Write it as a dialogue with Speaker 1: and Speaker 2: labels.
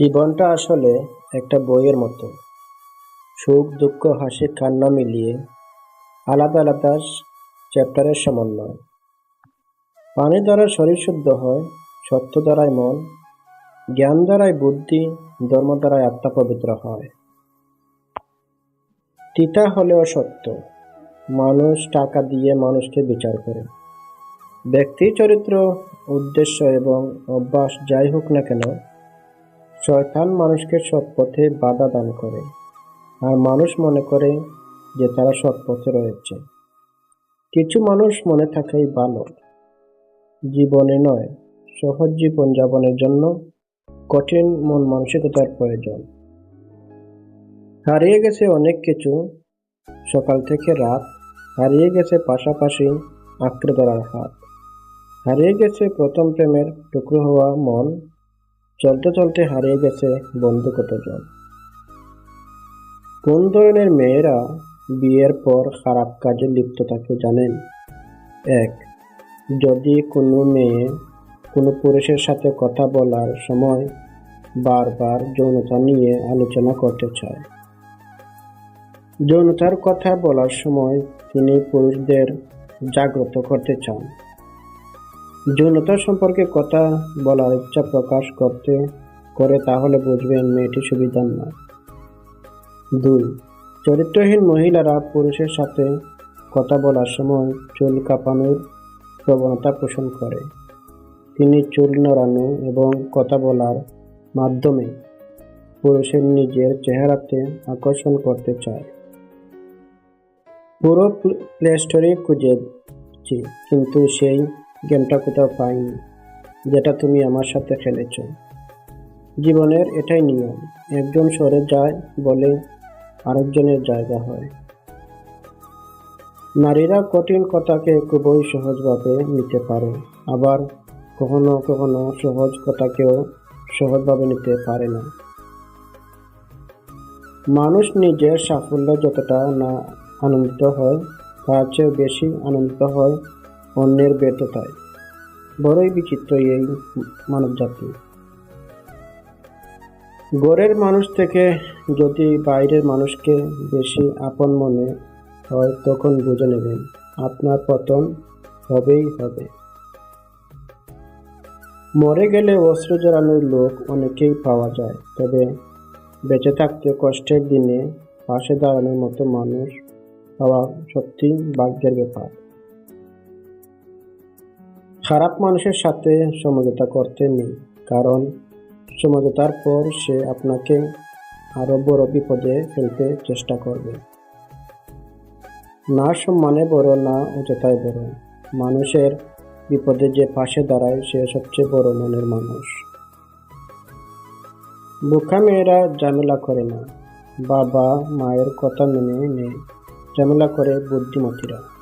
Speaker 1: জীবনটা আসলে একটা বইয়ের মতো। সুখ, দুঃখ, হাসি, কান্না মিলিয়ে আলাদা আলাদা চ্যাপ্টারের সমন্বয়। পানি দ্বারা শরীর শুদ্ধ হয়, সত্য দ্বারাই মন, জ্ঞান দ্বারাই বুদ্ধি, ধর্ম দ্বারাই আত্মা পবিত্র হয়। তিতা হলেও সত্য, মানুষ টাকা দিয়ে মানুষকে বিচার করে। ব্যক্তি চরিত্র উদ্দেশ্য এবং অভ্যাস যাই হোক না কেন শয়তান মানুষকে সৎ পথে বাধা দান করে, আর মানুষ মনে করে যে তারা সৎ পথে রয়েছে। কিছু মানুষ মনে থাকাই ভালো। জীবনে নয়, সহজ জীবন যাপনের জন্য কঠিন মন মানসিকতার প্রয়োজন। হারিয়ে গেছে অনেক কিছু, সকাল থেকে রাত, হারিয়ে গেছে পাশাপাশি আঁকড়ে ধরার হাত। হারিয়ে গেছে প্রথম প্রেমের টুকরো হওয়া মন চলতে চলতে হারিয়ে গেছে বন্ধু কতজন? কোন ধরনের মেয়েরা বিয়ের পর খারাপ কাজে লিপ্ত থাকে জানেন? এক, যদি কোনো মেয়ে কোনো পুরুষের সাথে কথা বলার সময় বারবার যৌনতা নিয়ে আলোচনা করতে চায়। যৌনতার কথা বলার সময় তিনি পুরুষদের জাগ্রত করতে চান। যৌনতা সম্পর্কে কথা বলার ইচ্ছা প্রকাশ করতে করে তাহলে বুঝবেন মেয়েটি সুবিধার না দুই, চরিত্রহীন মহিলারা পুরুষের সাথে কথা বলার সময় চুল কাঁপানোর প্রবণতা পোষণ করে। তিনি চুল নড়ানো এবং কথা বলার মাধ্যমে পুরুষের নিজের চেহারাতে আকর্ষণ করতে চায়। পুরো প্লে স্টোরে খুঁজেছি, কিন্তু সেই গেমটা কোথাও পাইনি, যেটা তুমি আমার সাথে খেলেছ। জীবনের এটাই নিয়ম, একজন সরে যায় বলে আরেকজনের জায়গা হয়। নারীরা কঠিন কথাকে খুবই সহজভাবে নিতে পারে, আবার কখনো কখনো সহজ কথাকেও সহজভাবে নিতে পারে না। মানুষ নিজের সাফল্য যতটা না আনন্দিত হয়, তার চেয়ে বেশি আনন্দিত হয় অন্যের ব্যর্থতায়। বড়ই বিচিত্র এই মানবজাতি। গড়ের মানুষ থেকে যদি বাইরের মানুষকে বেশি আপন মনে হয়, তখন বুঝে নেবেন, আপনার পতন হবেই হবে। মরে গেলে অস্ত্র জড়ানোর লোক অনেকেই পাওয়া যায়, তবে বেঁচে থাকতে কষ্টের দিনে পাশে দাঁড়ানোর মতো মানুষ পাওয়া সত্যি ভাগ্যের ব্যাপার। খারাপ মানুষের সাথে সমঝোতা করতে নেই, কারণ সমঝোতার পর সে আপনাকে আরও বড় বিপদে ফেলতে চেষ্টা করবে। না সম্মানে বড়, না উচ্চতায় বড়। মানুষের বিপদে যে পাশে দাঁড়ায়, সে সবচেয়ে বড় মনের মানুষ। বোকা মেয়েরা ঝামেলা করে না। বাবা, মায়ের কথা মেনে নেয়। ঝামেলা করে বুদ্ধিমতীরা।